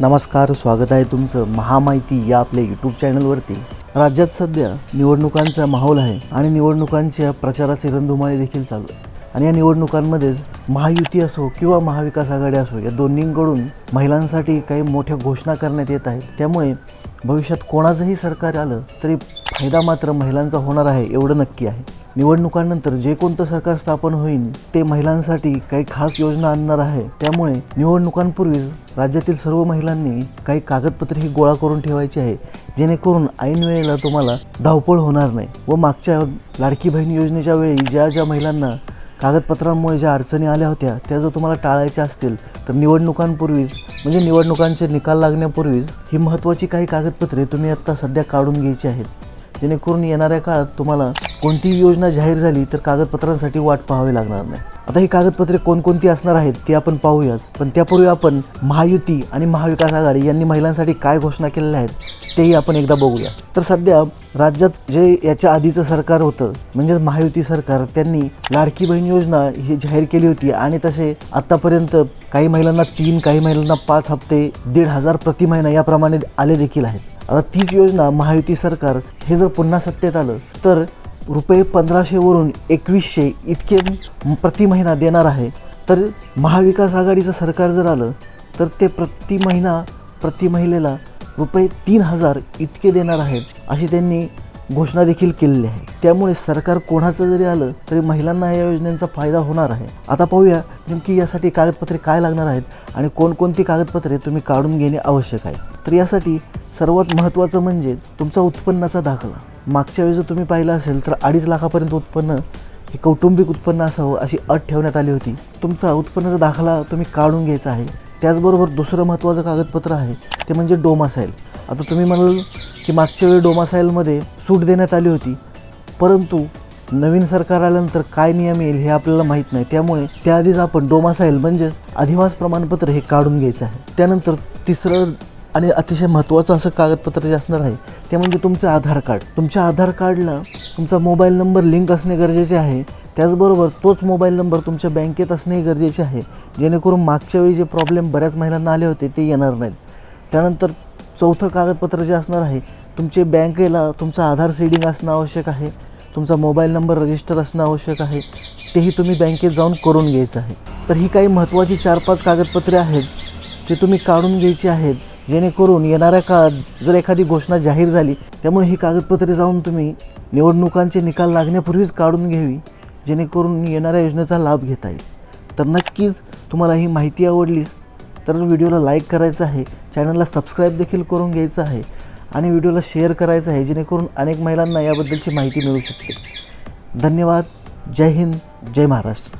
नमस्कार स्वागत आहे तुमचं महामाहिती या आपल्या यूट्यूब चॅनलवरती राज्यात सध्या निवडणुकांचा माहोल आहे आणि निवडणुकांच्या प्रचाराचे रणधुमाळी देखील चालू आहे आणि या निवडणुकांमध्येच महायुती असो किंवा महाविकास आघाडी असो या दोन्हींकडून महिलांसाठी काही मोठ्या घोषणा करण्यात येत आहेत. त्यामुळे भविष्यात कोणाचंही सरकार आलं तरी फायदा मात्र महिलांचा होणार आहे एवढं नक्की आहे. निवडणुकांनंतर जे कोणतं सरकार स्थापन होईल ते महिलांसाठी काही खास योजना आणणार आहे. त्यामुळे निवडणुकांपूर्वीच राज्यातील सर्व महिलांनी काही कागदपत्रे ही गोळा करून ठेवायची आहे. जेणेकरून ऐन वेळेला तुम्हाला धावपळ होणार नाही. व मागच्या लाडकी बहीण योजनेच्या वेळी ज्या ज्या महिलांना कागदपत्रांमुळे ज्या अडचणी आल्या होत्या त्या जर तुम्हाला टाळायच्या असतील तर निवडणुकांपूर्वीच म्हणजे निवडणुकांचे निकाल लागण्यापूर्वीच ही महत्त्वाची काही कागदपत्रे तुम्ही आत्ता सध्या काढून घ्यायची आहेत. जेणेकरून येणाऱ्या काळात तुम्हाला कोणतीही योजना जाहीर झाली तर कागदपत्रांसाठी वाट पाहावी लागणार नाही. आता ही कागदपत्रे कोणकोणती असणार आहेत ती आपण पाहूयात. पण त्यापूर्वी आपण महायुती आणि महाविकास आघाडी यांनी महिलांसाठी काय घोषणा केलेल्या आहेत तेही आपण एकदा बघूया. तर सध्या राज्यात जे याच्या आधीचं सरकार होतं म्हणजेच महायुती सरकार त्यांनी लाडकी बहीण योजना ही जाहीर केली होती आणि तसे आत्तापर्यंत काही महिलांना तीन काही महिलांना पाच हप्ते दीड हजार प्रति महिना याप्रमाणे आले देखील आहेत. आता तीच योजना महायुती सरकार हे जर पुन्हा सत्तेत आलं तर रुपये पंधराशेवरून एकवीसशे इतके प्रति महिना देणार आहे. तर महाविकास आघाडीचं सरकार जर आलं तर ते प्रति महिना प्रति महिलेला रुपये तीन हजार इतके देणार आहेत अशी त्यांनी घोषणा देखील केलेली आहे. त्यामुळे सरकार कोणाचं जरी आलं तरी महिलांना या योजनेचा फायदा होणार आहे. आता पाहूया नेमकी यासाठी कागदपत्रे काय लागणार आहेत आणि कोणकोणती कागदपत्रे तुम्ही काढून घेणे आवश्यक आहे. तर यासाठी सर्वात महत्त्वाचं म्हणजे तुमचा उत्पन्नाचा दाखला. मागच्या वेळी जर तुम्ही पाहिलं असेल तर अडीच लाखापर्यंत उत्पन्न हे कौटुंबिक उत्पन्न असावं अशी अट ठेवण्यात आली होती. तुमचा उत्पन्नाचा दाखला तुम्ही काढून घ्यायचा आहे. त्याचबरोबर दुसरं महत्त्वाचं कागदपत्र आहे ते म्हणजे डोमासाईल. आता तुम्ही म्हणाल की मागच्या वेळी डोमासाईलमध्ये सूट देण्यात आली होती. परंतु नवीन सरकार आल्यानंतर काय नियम येईल हे आपल्याला माहीत नाही. त्यामुळे त्याआधीच आपण डोमासाईल म्हणजेच अधिवास प्रमाणपत्र हे काढून घ्यायचं आहे. त्यानंतर तिसरं आणि अतिशय महत्त्वाचं असं कागदपत्र जे असणार आहे ते म्हणजे तुमचं आधार कार्ड. तुमच्या आधार कार्डला तुमचा मोबाईल नंबर लिंक असणे गरजेचे आहे. त्याचबरोबर तोच मोबाईल नंबर तुमच्या बँकेत असणे गरजेचे आहे. जेणेकरून मागच्या वेळी जे प्रॉब्लेम बऱ्याच महिलांना आले होते ते येणार नाहीत. त्यानंतर चौथं कागदपत्र जे असणार आहे तुमचे बँकेला तुमचं आधार सीडिंग असणं आवश्यक आहे तुमचा मोबाईल नंबर रजिस्टर असणं आवश्यक आहे तेही तुम्ही बँकेत जाऊन करून घ्यायचं आहे. तर ही काही महत्त्वाची चार पाच कागदपत्रे आहेत ते तुम्ही काढून घ्यायची आहेत जेणेकरून येणाऱ्या काळात जर एखादी घोषणा जाहीर झाली त्यामुळे ही कागदपत्रे जाऊन तुम्ही निवडणुकांचे निकाल लागण्यापूर्वीच काढून घ्यावी जेणेकरून येणाऱ्या योजनेचा लाभ घेता येईल. तर नक्कीच तुम्हाला ही माहिती आवडलीच तर व्हिडिओला लाईक करायचं आहे चॅनलला सबस्क्राईब देखील करून घ्यायचं आहे आणि व्हिडिओला शेअर करायचं आहे जेणेकरून अनेक महिलांना याबद्दलची माहिती मिळू शकते. धन्यवाद. जय हिंद. जय महाराष्ट्र.